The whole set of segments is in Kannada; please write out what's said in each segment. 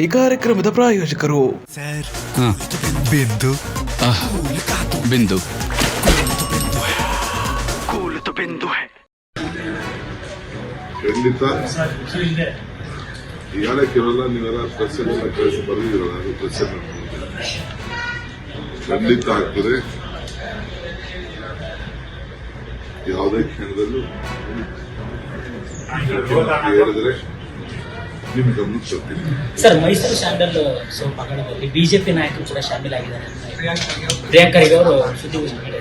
ಈ ಕಾರ್ಯಕ್ರಮದ ಪ್ರಾಯೋಜಕರು. ಬಿಂದು. ಬಿಂದು. ಖಂಡಿತ. ಹೇಳಕ್ಕಿರಲ್ಲ ನೀವೆಲ್ಲ ಪ್ರಶ್ನೆಗಳನ್ನ ಎಲ್ಲ ಕಳಿಸಿ ಬರೆದಿರಲ್ಲ ಅದು ಪ್ರಶ್ನೆ. ಖಂಡಿತ ಆಗ್ತದೆ. ಯಾವುದೇ ಕ್ಷಣದಲ್ಲೂ. ಹೇಳಿದ್ರೆ ನಿಮ್ ಗಮನಕ್ಕೆ ತರ್ತೀನಿ ಸರ್ ಮೈಸೂರು ಸ್ಯಾಂಡಲ್ ಸೋಪ್ ಹಗರಣದಲ್ಲಿ ಬಿಜೆಪಿ ನಾಯಕರು ಕೂಡ ಶಾಮೀಲಾಗಿದ್ದಾರೆ ಪ್ರಿಯಾಂಕ ಖರ್ಗೆ ಅವರು ಸುದ್ದಿಗೋಷ್ಠಿ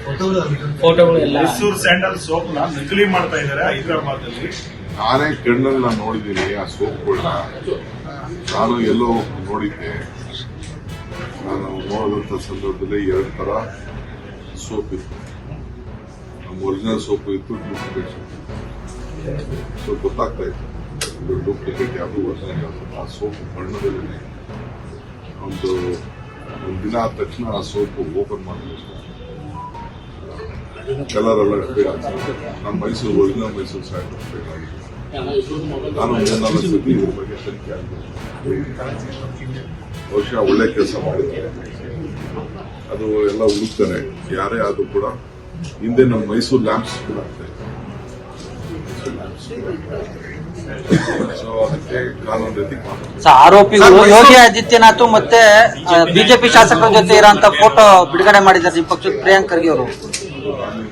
ಫೋಟೋಗಳು ಎಲ್ಲ ಮೈಸೂರು ಸ್ಯಾಂಡಲ್ ಸೋಪ್ನ ನಕಲಿ ಮಾಡ್ತಾ ಇದ್ದಾರೆ ಹೈದರಾಬಾದ್ ಅಲ್ಲಿ ನಾನೇ ಕಣ್ಣಲ್ಲಿ ನಾನು ನೋಡಿದ್ದೀನಿ ಆ ಕೂಡ ನಾನು ಎಲ್ಲೋ ನೋಡಿದ್ದೆ. ನಾನು ನೋಡಿದಂಥ ಸಂದರ್ಭದಲ್ಲಿ ಎರಡು ತರ ಸೋಪ್ ಇತ್ತು. ನಮ್ಮ ಒರಿಜಿನಲ್ ಸೋಪ್ ಇತ್ತು ಡೂಪ್ಲಿಕೇಟ್ ಸೋಪ್ ಸೊ ಗೊತ್ತಾಗ್ತಾ ಇತ್ತು. ಇದು ಡೂಪ್ಲಿಕೇಟ್ ಯಾವುದು ಯಾವುದು ಆ ಸೋಪು ಬಣ್ಣದಲ್ಲೇ ಒಂದು ಒಂದು ದಿನ ಆದ ತಕ್ಷಣ ಆ ಸೋಪು ಓಪನ್ ಮಾಡಬೇಕು. ಕಲರ್ ಎಲ್ಲ ಆಗ್ತದೆ. ಮೈಸೂರು ಒರಿಜಿನಲ್ ಮೈಸೂರು ಆಗಿದೆ ನಾನು ಮೂರ್ನಾಲ್ಕು ಸತಿ ಬಗ್ಗೆ ತನಿಖೆ ಬಹುಶಃ ಒಳ್ಳೆ ಕೆಲಸ ಮಾಡಿದ್ದಾರೆ. ಅದು ಎಲ್ಲ ಹುಡುಕ್ತಾರೆ. ಯಾರೇ ಆದರೂ ಕೂಡ ಹಿಂದೆ ನಮ್ಮ ಮೈಸೂರು ಲ್ಯಾಂಪ್ಸ್ ಕೂಡ ಆಗ್ತಾ ಸೊ ಅದಕ್ಕೆ ಕಾನೂನು ರೀತಿ ಮಾಡ್ತಾರೆ ಸ- ಆರೋಪಿಗಳು ಯೋಗಿ ಆದಿತ್ಯನಾಥ್ ಮತ್ತೆ ಬಿಜೆಪಿ ಶಾಸಕರ ಜೊತೆ ಇರೋಂತ ಫೋಟೋ ಬಿಡುಗಡೆ ಮಾಡಿದ್ದಾರೆ ನಿಮ್ಮ ಪಕ್ಷದ ಪ್ರಿಯಾಂಕ್ ಖರ್ಗೆ ಅವರು. ನಾನು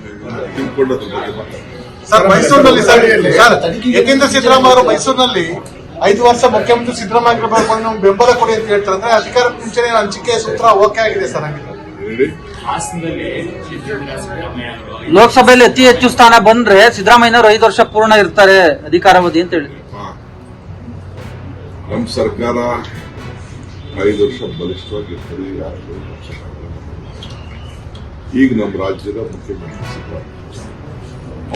ಬಗ್ಗೆ ಮಾತಾಡ್ತೀನಿ. ಸರ್ ಮೈಸೂರಿನಲ್ಲಿ ಸರ್ ಸರ್ ಯಾಕೆಂದ್ರೆ ಸಿದ್ದರಾಮಯ್ಯ ಅವರು ಮೈಸೂರಿನಲ್ಲಿ ಐದು ವರ್ಷ ಮುಖ್ಯಮಂತ್ರಿ ಸಿದ್ದರಾಮಯ್ಯ ಬೆಂಬಲ ಕೊಡಿ ಅಂತ ಹೇಳ್ತಾರೆ ಅಂದ್ರೆ ಅಧಿಕಾರ ಮುಂಚೆನೆ ಹಂಚಿಕೆ ಸೂತ್ರ ಓಕೆ ಆಗಿದೆ ಸರ್ ಹಂಗಿದ್ರೆ. ಲೋಕಸಭೆಯಲ್ಲಿ ಅತಿ ಹೆಚ್ಚು ಸ್ಥಾನ ಬಂದ್ರೆ ಸಿದ್ದರಾಮಯ್ಯನವರು ಐದು ವರ್ಷ ಪೂರ್ಣ ಇರ್ತಾರೆ ಅಧಿಕಾರಾವಧಿ ಅಂತ ಹೇಳಿ. ನಮ್ಮ ಸರ್ಕಾರ ಐದು ವರ್ಷ ಬಲಿಷ್ಠವಾಗಿರ್ತದೆ ಯಾರು ಈಗ ನಮ್ಮ ರಾಜ್ಯದ ಮುಖ್ಯಮಂತ್ರಿ ಸಿದ್ದರಾಮಯ್ಯ.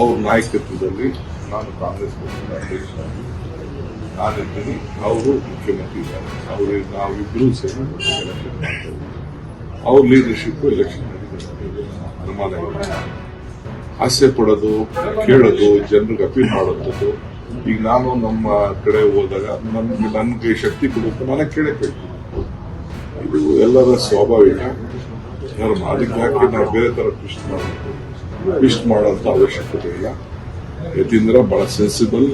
ಅವ್ರ ನಾಯಕತ್ವದಲ್ಲಿ ನಾನು ಕಾಂಗ್ರೆಸ್ ಪಕ್ಷದ ಅಧ್ಯಕ್ಷರಾಗಿ ನಾನಿರ್ತೀನಿ. ಅವರು ಮುಖ್ಯಮಂತ್ರಿ ಇದ್ದಾರೆ. ಅವರು ನಾವಿಬ್ಬರೂ ಸೇರಿ ಎಲೆಕ್ಷನ್ ಮಾಡ್ತೇವೆ ಅವ್ರ ಲೀಡರ್ಶಿಪ್ ಎಲೆಕ್ಷನ್ ಅನುಮಾನ ಆಸೆ ಪಡೋದು, ಕೇಳೋದು, ಜನರಿಗೆ ಅಪೀಲ್ ಮಾಡೋದು. ಈಗ ನಾನು ನಮ್ಮ ಕಡೆ ಹೋದಾಗ ನನ್ಗೆ ನನಗೆ ಶಕ್ತಿ ಕೊಡುತ್ತೆ ನಾನು ಕೇಳಬೇಕು ಇದು ಎಲ್ಲರ ಸ್ವಾಭಾವಿಕ ಧರ್ಮ. ಅದಕ್ಕೆ ಯಾಕೆ ನಾವು ಬೇರೆ ಥರ ಟ್ವಿಸ್ಟ್ ಮಾಡಬೇಕು? ಟ್ವಿಸ್ಟ್ ಮಾಡೋಂಥ ಅವಶ್ಯಕತೆ ಇಲ್ಲ. ಯತೀಂದ್ರ ಬಹಳ ಸೆನ್ಸಿಬಲ್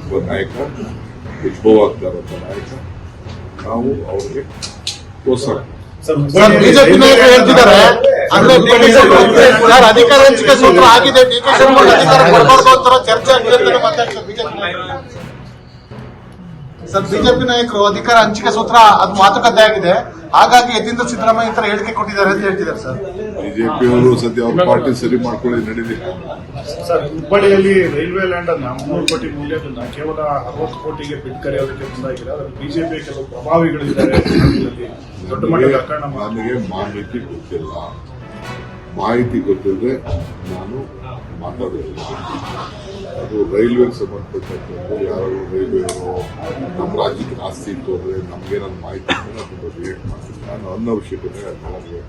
ಒಬ್ಬ ನಾಯಕ ಉದ್ಭವ ಆಗ್ತಾ ನಾಯಕ. ನಾವು ಅವ್ರಿಗೆ ಪ್ರೋತ್ಸಾಹ ಬಿಜೆಪಿ ನಾಯಕರು ಹೇಳ್ತಿದ್ದಾರೆ. ಸರ್ ಅಧಿಕಾರ ಹಂಚಿಕೆ ಸೂತ್ರ ಆಗಿದೆ. ಡಿ ಕೆ ಶಿವಕುಮಾರ್ ಅಧಿಕಾರ ಕೊಡಬಾರ್ದು ಅಂತ ಚರ್ಚೆ ಆಗಿದೆ ಅಂತ ಮಾತಾಡ್ತಾರೆ ಸರ್ ಬಿಜೆಪಿ ನಾಯಕರು ಅಧಿಕಾರ ಹಂಚಿಕೆ ಸೂತ್ರ ಅದು ಮಾತುಕತೆ ಆಗಿದೆ. ಹಾಗಾಗಿ ಯತೀಂದ್ರ ಸಿದ್ದರಾಮಯ್ಯ ಈ ತರ ಹೇಳಿಕೆ ಕೊಟ್ಟಿದ್ದಾರೆ ಅಂತ ಹೇಳ್ತಿದ್ದಾರೆ ಸರ್. ಬಿಜೆಪಿ ಅವರು ಸದ್ಯ ಅವ್ರ ಪಾರ್ಟಿ ಸರಿ ಮಾಡ್ಕೊಳ್ಳಿ ನಡೀಲಿ. ಸರ್ ಹುಬ್ಬಳ್ಳಿಯಲ್ಲಿ ರೈಲ್ವೆ ಲ್ಯಾಂಡ್ ಅನ್ನ ಮುನ್ನೂರು ಕೋಟಿ ಮೌಲ್ಯದನ್ನ ಕೇವಲ ಅರವತ್ತು ಕೋಟಿಗೆ ಬಿಟ್ ಕರೆಯೋದಕ್ಕೆ ಮುಂದಾಗಿದೆ. ಅದರಲ್ಲಿ ಬಿಜೆಪಿ ಕೆಲವು ಪ್ರಭಾವಿಗಳಿದ್ದಾರೆ. ದೊಡ್ಡ ಮಟ್ಟದ ನನಗೆ ಮಾಹಿತಿ ಗೊತ್ತಿಲ್ಲ. ಮಾಹಿತಿ ಗೊತ್ತಿದ್ರೆ ನಾನು ಮಾತಾಡೋದಿಲ್ಲ ಅದು ರೈಲ್ವೆಗೆ ಸಂಬಂಧಪಟ್ಟಂತೆ ಯಾರು ರೈಲ್ವೆ ನಮ್ಮ ರಾಜ್ಯಕ್ಕೆ ಆಸ್ತಿ ಇತ್ತು ಅಂದ್ರೆ ನಮ್ಗೆ ನನ್ನ ಮಾಹಿತಿ ಅದನ್ನ ನಾನು ರಿಯಾಕ್ಟ್ ಮಾಡ್ತೀನಿ. ನಾನು ಅನ್ನೋ ವಿಷಯಕ್ಕೆ ನನಗೆ